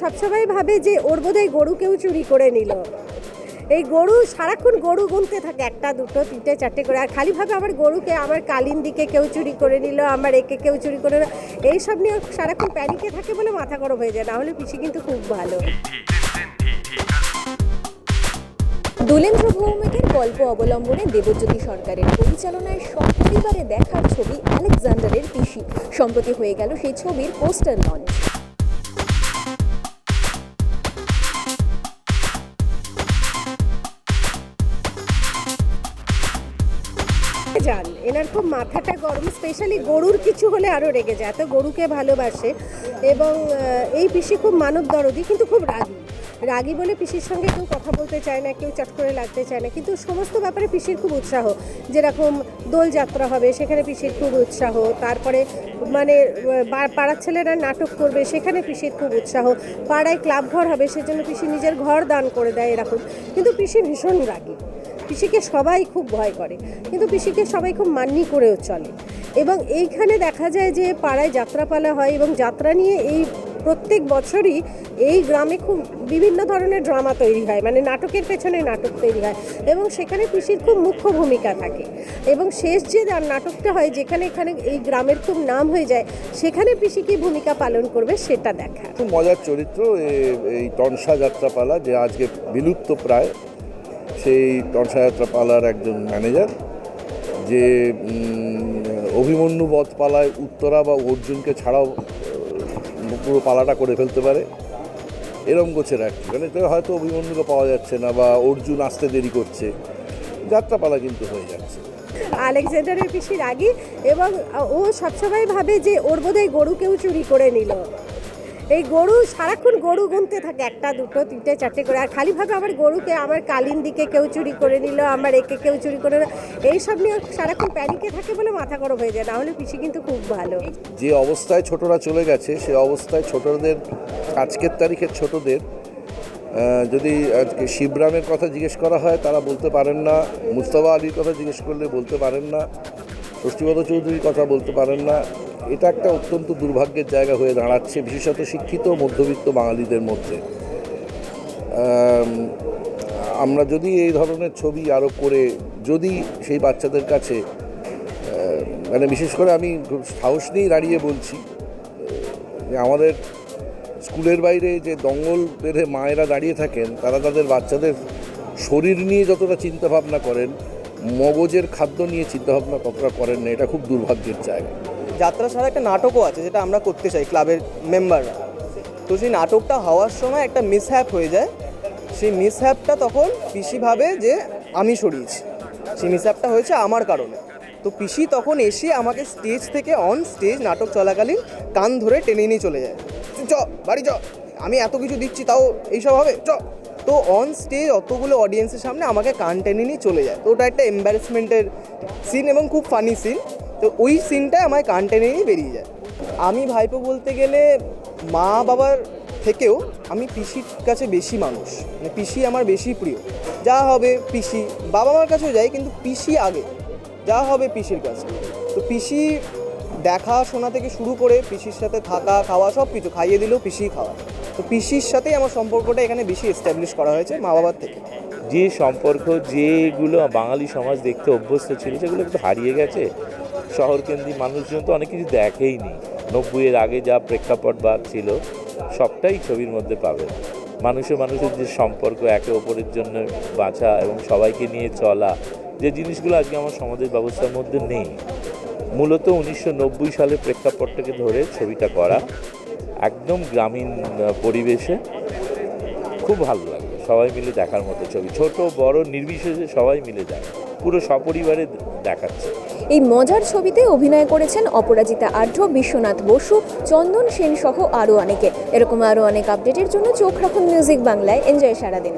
সবসময় ভাবে যে ওর বোধহয় গরু কেউ চুরি করে নিল। এই গরু, সারাক্ষণ গরু গুনতে থাকে, একটা, দুটো, তিনটে, চারটে করে। আর খালি ভাবে আমার গরুকে, আমার কালিন দিকে কেউ চুরি করে নিল, আমার একে কেউ চুরি করে নিল, এইসব নিয়ে সারাক্ষণ প্যানিকে থাকে বলে মাথা গরম হয়ে যায়। না হলে পিসি কিন্তু খুব ভালো। দুলেন্দ্র ভৌমিকের গল্প অবলম্বনে দেবজ্যোতি সরকারের পরিচালনায় সপরিবারে দেখার ছবি আলেকজান্ডারের পিসি। সম্প্রতি হয়ে গেল সেই ছবির পোস্টার লঞ্চ। যান এনার খুব মাথাটা গরম স্পেশালি গরুর কিছু হলে আরও রেগে যায়, এত গরুকে ভালোবাসে। এবং এই পিসি খুব মানব দরদি কিন্তু খুব রাগী। রাগী বলে পিসির সঙ্গে কেউ কথা বলতে চায় না, কেউ চট করে লাগতে চায় না, কিন্তু সমস্ত ব্যাপারে পিসির খুব উৎসাহ। যেরকম দোলযাত্রা হবে, সেখানে পিসির খুব উৎসাহ। তারপরে মানে পাড়ার ছেলেরা নাটক করবে, সেখানে পিসির খুব উৎসাহ। পাড়ায় ক্লাব ঘর হবে, সেজন্য পিসি নিজের ঘর দান করে দেয় এরকম। কিন্তু পিসি ভীষণ রাগী। পিসিকে সবাই খুব ভয় করে, কিন্তু পিসিকে সবাই খুব মান্যি করেও চলে। এবং এইখানে দেখা যায় যে পাড়ায় যাত্রাপালা হয় এবং যাত্রা নিয়ে এই প্রত্যেক বছরই এই গ্রামে খুব বিভিন্ন ধরনের ড্রামা তৈরি হয় মানে নাটকের পেছনে নাটক তৈরি হয় এবং সেখানে পিসির খুব মুখ্য ভূমিকা থাকে। এবং শেষ যে নাটকটা হয় যেখানে এখানে এই গ্রামের খুব নাম হয়ে যায়, সেখানে পিসি কি ভূমিকা পালন করবে সেটা দেখা। খুব মজার চরিত্র এই তনসা যাত্রাপালা, যে আজকে বিলুপ্ত প্রায় সেই তনসা পালার একজন ম্যানেজার যে অভিমন্যু বধ পালায় উত্তরা বা অর্জুনকে ছাড়াও পুরো পালাটা করে ফেলতে পারে। এরম গোছের আর কি মানে হয়তো অভিমন্যুকে পাওয়া যাচ্ছে না বা অর্জুন আসতে দেরি করছে। যাত্রাপালা কিন্তু হয়ে যাচ্ছে। আলেকজান্ডারের পিসি রাগী এবং ও সবসময় ভাবে যে, ওর বোধহয় গরু কেউ চুরি করে নিল। এই গরু, সারাক্ষণ গরু গুনতে থাকে, একটা, দুটো, তিনটে, চারটে করে। আর খালি ভাবে আমার গরুকে, আমার কালিন দিকে কেউ চুরি করে নিল, আমার একে কেউ চুরি করে নিল, এইসব নিয়ে সারাক্ষণ প্যানিকে থাকে বলে মাথা গরম হয়ে যায়। না হলে পিসি কিন্তু খুব ভালো। যে অবস্থায় ছোটরা চলে গেছে, সে অবস্থায় ছোটদের, আজকের তারিখের ছোটদের যদি আজকে শিবরামের কথা জিজ্ঞেস করা হয়, তারা বলতে পারেন না, মুস্তফা আলীর কথা জিজ্ঞেস করলে বলতে পারেন না ষষ্ঠীপদ চৌধুরীর কথা বলতে পারেন না এটা একটা অত্যন্ত দুর্ভাগ্যের জায়গা হয়ে দাঁড়াচ্ছে, বিশেষত শিক্ষিত মধ্যবিত্ত বাঙালিদের মধ্যে। আমরা যদি এই ধরনের ছবি আরও করে, যদি সেই বাচ্চাদের কাছে মানে বিশেষ করে আমি সাহস নিয়েই দাঁড়িয়ে বলছি, যে আমাদের স্কুলের বাইরে যে দঙ্গল বেঁধে মায়েরা দাঁড়িয়ে থাকেন, তারা তাদের বাচ্চাদের শরীর নিয়ে যতটা চিন্তাভাবনা করেন, মগজের খাদ্য নিয়ে চিন্তাভাবনা কতটা করেন না, এটা খুব দুর্ভাগ্যের জায়গা। যাত্রা ছাড়া একটা নাটকও আছে যেটা আমরা করতে চাই ক্লাবের মেম্বাররা। তো সেই নাটকটা হওয়ার সময় একটা মিসহ্যাপ হয়ে যায়। সেই মিসহ্যাপটা তখন পিসি ভাবে যে আমি সরিয়েছি। সেই মিসহ্যাপটা হয়েছে আমার কারণে। তো পিসি তখন এসে আমাকে স্টেজ থেকে অন স্টেজ নাটক চলাকালীন কান ধরে টেনে নিয়ে চলে যায়। চ, বাড়ি চ, আমি এত কিছু দিচ্ছি, তাও এইসব হবে, চ। তো অন স্টেজ অতগুলো অডিয়েন্সের সামনে আমাকে কান টেনে নিয়ে চলে যায়। তো ওটা একটা এম্বারেসমেন্টের সিন এবং খুব ফানি সিন তো ওই সিনটায় আমায় কান টেনে বেরিয়ে যায়। আমি ভাইপো বলতে গেলে মা বাবার থেকেও আমি পিসির কাছে বেশি মানুষ মানে পিসি আমার বেশি প্রিয়। যা হবে পিসি, বাবা মার কাছেও যাই, কিন্তু পিসি আগে, যা হবে পিসির কাছে। তো পিসি দেখা শোনা থেকে শুরু করে পিসির সাথে থাকা, খাওয়া সব কিছু খাইয়ে দিলেও পিসি খাওয়া। তো পিসির সাথেই আমার সম্পর্কটা এখানে বেশি এস্টাবলিশ করা হয়েছে মা বাবার থেকে। যে সম্পর্ক যেগুলো বাঙালি সমাজ দেখতে অভ্যস্ত ছিল, সেগুলো একটু হারিয়ে গেছে। শহরকেন্দ্রিক মানুষজন তো অনেক কিছু দেখেই নি নব্বইয়ের আগে যা প্রেক্ষাপট বা ছিল, সবটাই ছবির মধ্যে পাবে মানুষের মানুষের যে সম্পর্ক, একে অপরের জন্য বাঁচা এবং সবাইকে নিয়ে চলা, যে জিনিসগুলো আজকে আমার সমাজের ব্যবস্থার মধ্যে নেই। মূলত উনিশশো সালের প্রেক্ষাপটটাকে ধরে ছবিটা করা একদম গ্রামীণ পরিবেশে খুব ভালো লাগবে সবাই মিলে দেখার মতো ছবি। ছোট, বড়, নির্বিশেষে সবাই মিলে যায় পুরো সপরিবারে দেখাচ্ছে। এই মজার ছবিতে অভিনয় করেছেন অপরাজিতা আর্য বিশ্বনাথ বসু, চন্দন সেন সহ আরও অনেকে। এরকম আরও অনেক আপডেটের জন্য চোখ রাখুন মিউজিক বাংলায়। এনজয় সারাদিন।